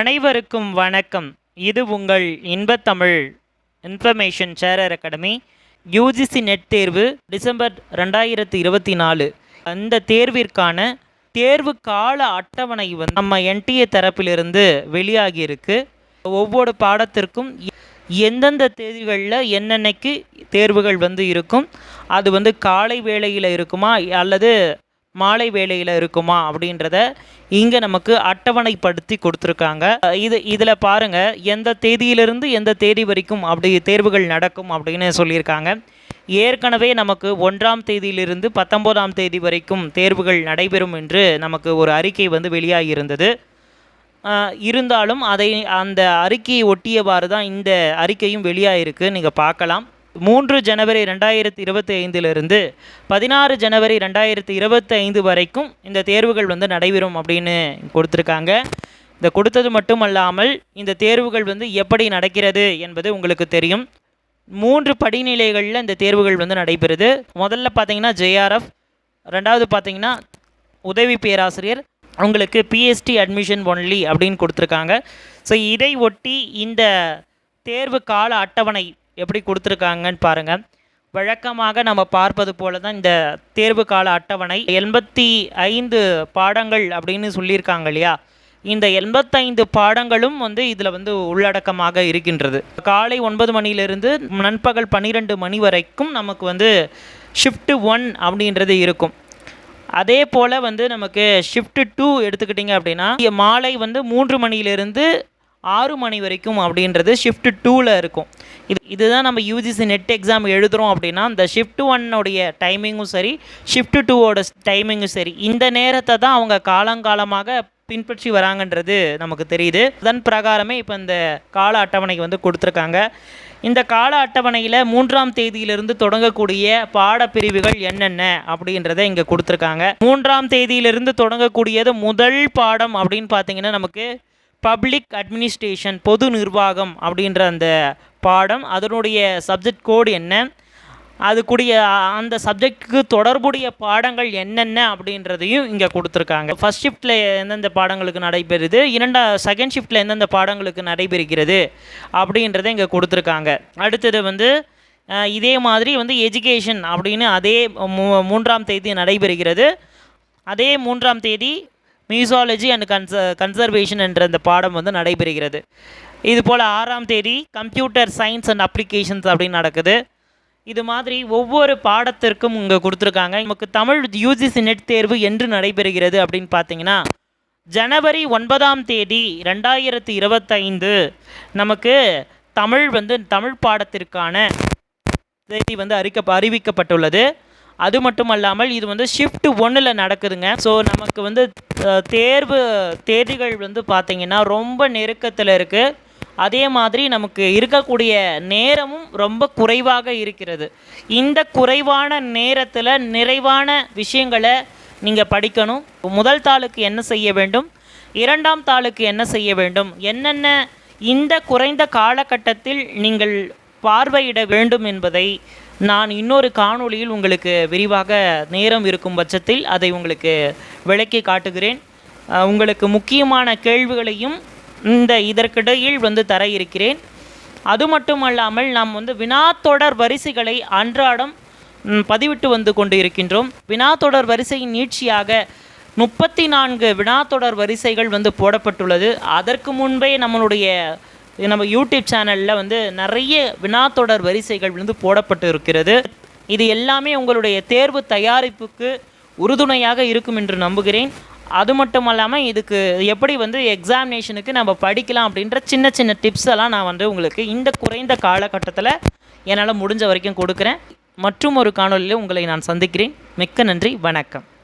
அனைவருக்கும் வணக்கம். இது உங்கள் Inbathamizh information sharer academy UGC NET தேர்வு டிசம்பர் ரெண்டாயிரத்து இருபத்தி நாலு. அந்த தேர்விற்கான தேர்வு கால அட்டவணை வந்து நம்ம என்டிஏ தரப்பிலிருந்து வெளியாகி இருக்கு ஒவ்வொரு பாடத்திற்கும் எந்தெந்த தேதிகளில் என்னென்னைக்கு தேர்வுகள் வந்து இருக்கும் அது வந்து காலை வேளையில் இருக்குமா அல்லது மாலை வேளையில் இருக்குமா அப்படின்றத இங்கே நமக்கு அட்டவணைப்படுத்தி கொடுத்துருக்காங்க. இது இதில் பாருங்கள் எந்த தேதியிலிருந்து எந்த தேதி வரைக்கும் அப்படி தேர்வுகள் நடக்கும் அப்படின்னு சொல்லியிருக்காங்க. ஏற்கனவே நமக்கு ஒன்றாம் தேதியிலிருந்து பத்தொம்போதாம் தேதி வரைக்கும் தேர்வுகள் நடைபெறும் என்று நமக்கு ஒரு அறிக்கை வந்து வெளியாகி இருந்தது இருந்தாலும் அதை அந்த அறிக்கையை ஒட்டியவாறு தான் இந்த அறிக்கையும் வெளியாகிருக்கு நீங்கள் பார்க்கலாம். மூன்று ஜனவரி ரெண்டாயிரத்தி இருபத்தி ஐந்திலிருந்து பதினாறு ஜனவரி ரெண்டாயிரத்தி இருபத்தி ஐந்து வரைக்கும் இந்த தேர்வுகள் வந்து நடைபெறும் அப்படின்னு கொடுத்துருக்காங்க. இந்த கொடுத்தது மட்டுமல்லாமல் இந்த தேர்வுகள் வந்து எப்படி நடக்கிறது என்பது உங்களுக்கு தெரியும். மூன்று படிநிலைகளில் இந்த தேர்வுகள் வந்து நடைபெறுது. முதல்ல பார்த்தீங்கன்னா ஜேஆர்எஃப் ரெண்டாவது பார்த்தீங்கன்னா உதவி பேராசிரியர் உங்களுக்கு பிஎஸ்டி அட்மிஷன் ஒன்லி அப்படின்னு கொடுத்துருக்காங்க. ஸோ இதை ஒட்டி இந்த தேர்வு கால அட்டவணை எப்படி கொடுத்துருக்காங்கன்னு பாருங்கள் வழக்கமாக நம்ம பார்ப்பது போல தான் இந்த தேர்வு கால அட்டவணை எண்பத்தி ஐந்து பாடங்கள் அப்படின்னு சொல்லியிருக்காங்க இல்லையா? இந்த எண்பத்தைந்து பாடங்களும் வந்து இதில் வந்து உள்ளடக்கமாக இருக்கின்றது. காலை ஒன்பது மணியிலிருந்து நண்பகல் பன்னிரெண்டு மணி வரைக்கும் நமக்கு வந்து ஷிஃப்ட்டு ஒன் அப்படின்றது இருக்கும். அதே போல் வந்து நமக்கு ஷிஃப்ட்டு டூ எடுத்துக்கிட்டிங்க அப்படின்னா மாலை வந்து மூன்று மணியிலிருந்து ஆறு மணி வரைக்கும் அப்படின்றது ஷிஃப்ட் டூவில் இருக்கும். இது இதுதான் நம்ம யூஜிசி நெட் எக்ஸாம் எழுதுகிறோம் அப்படின்னா இந்த ஷிஃப்ட் ஒன்னுடைய டைமிங்கும் சரி ஷிஃப்ட் டூவோட டைமிங்கும் சரி இந்த நேரத்தை தான் அவங்க காலங்காலமாக பின்பற்றி வராங்கன்றது நமக்கு தெரியுது. அதன் பிரகாரமே இப்போ இந்த கால அட்டவணை வந்து கொடுத்துருக்காங்க. இந்த கால அட்டவணையில் மூன்றாம் தேதியிலிருந்து தொடங்கக்கூடிய பாடப்பிரிவுகள் என்னென்ன அப்படின்றத இங்கே கொடுத்துருக்காங்க. மூன்றாம் தேதியிலிருந்து தொடங்கக்கூடியது முதல் பாடம் அப்படின்னு பார்த்தீங்கன்னா நமக்கு பப்ளிக் அட்மினிஸ்ட்ரேஷன் பொது நிர்வாகம் அப்படின்ற அந்த பாடம் அதனுடைய சப்ஜெக்ட் கோடு என்ன? அதுக்குடைய அந்த சப்ஜெக்டுக்கு தொடர்புடைய பாடங்கள் என்னென்ன அப்படின்றதையும் இங்கே கொடுத்துருக்காங்க. ஃபஸ்ட் ஷிஃப்ட்டில் எந்தெந்த பாடங்களுக்கு நடைபெறுது? இரண்டா செகண்ட் ஷிஃப்ட்டில் எந்தெந்த பாடங்களுக்கு நடைபெறுகிறது? அப்படின்றத இங்கே கொடுத்துருக்காங்க. அடுத்தது வந்து இதே மாதிரி வந்து எஜுகேஷன் அப்படின்னு அதே மூ மூன்றாம் தேதி நடைபெறுகிறது. அதே மூன்றாம் தேதி மியூசாலஜி அண்ட் கன்ச கன்சர்வேஷன் என்ற இந்த பாடம் வந்து நடைபெறுகிறது. இது போல் ஆறாம் தேதி கம்ப்யூட்டர் சயின்ஸ் அண்ட் அப்ளிகேஷன்ஸ் அப்படின்னு நடக்குது. இது மாதிரி ஒவ்வொரு பாடத்திற்கும் இங்கே கொடுத்துருக்காங்க. நமக்கு தமிழ் யூஜிசி நெட் தேர்வு என்று நடைபெறுகிறது அப்படின்னு பார்த்தீங்கன்னா ஜனவரி ஒன்பதாம் தேதி ரெண்டாயிரத்தி இருபத்தைந்து நமக்கு தமிழ் வந்து தமிழ் பாடத்திற்கான தேதி வந்து அறிக்க அறிவிக்கப்பட்டுள்ளது. அது மட்டும் அல்லாமல் இது வந்து ஷிஃப்ட் ஒன்றில் நடக்குதுங்க. ஸோ நமக்கு வந்து தேர்வு தேதிகள் வந்து பார்த்திங்கன்னா ரொம்ப நெருக்கத்தில் இருக்குது அதே மாதிரி நமக்கு இருக்கக்கூடிய நேரமும் ரொம்ப குறைவாக இருக்கிறது. இந்த குறைவான நேரத்தில் நிறைவான விஷயங்களை நீங்கள் படிக்கணும். முதல் தாளுக்கு என்ன செய்ய வேண்டும்? இரண்டாம் தாளுக்கு என்ன செய்ய வேண்டும்? என்னென்ன இந்த குறைந்த காலகட்டத்தில் நீங்கள் பார்வையிட வேண்டும் என்பதை நான் இன்னொரு காணொளியில் உங்களுக்கு விரிவாக நேரம் இருக்கும் பட்சத்தில் அதை உங்களுக்கு விளக்கி காட்டுகிறேன். உங்களுக்கு முக்கியமான கேள்விகளையும் இந்த இதற்கிடையில் வந்து தர இருக்கிறேன். அது மட்டுமல்லாமல் நாம் வந்து வினாத்தொடர் வரிசைகளை அன்றாடம் பதிவிட்டு வந்து கொண்டு இருக்கின்றோம் வினாத்தொடர் வரிசையின் நீட்சியாக முப்பத்தி நான்கு வினாத்தொடர் வரிசைகள் வந்து போடப்பட்டுள்ளது. அதற்கு முன்பே நம்மளுடைய நம்ம யூடியூப் சேனலில் வந்து நிறைய வினாத்தொடர் வரிசைகள் வந்து போடப்பட்டு இருக்கிறது. இது எல்லாமே உங்களுடைய தேர்வு தயாரிப்புக்கு உறுதுணையாக இருக்கும் என்று நம்புகிறேன். அது மட்டும் இல்லாமல் இதுக்கு எப்படி வந்து எக்ஸாமினேஷனுக்கு நம்ம படிக்கலாம் அப்படின்ற சின்ன சின்ன டிப்ஸ் எல்லாம் நான் வந்து உங்களுக்கு இந்த குறைந்த காலகட்டத்தில் என்னால் முடிஞ்ச வரைக்கும் கொடுக்குறேன். மற்றும் ஒரு காணொலியில் உங்களை நான் சந்திக்கிறேன். மிக்க நன்றி. வணக்கம்.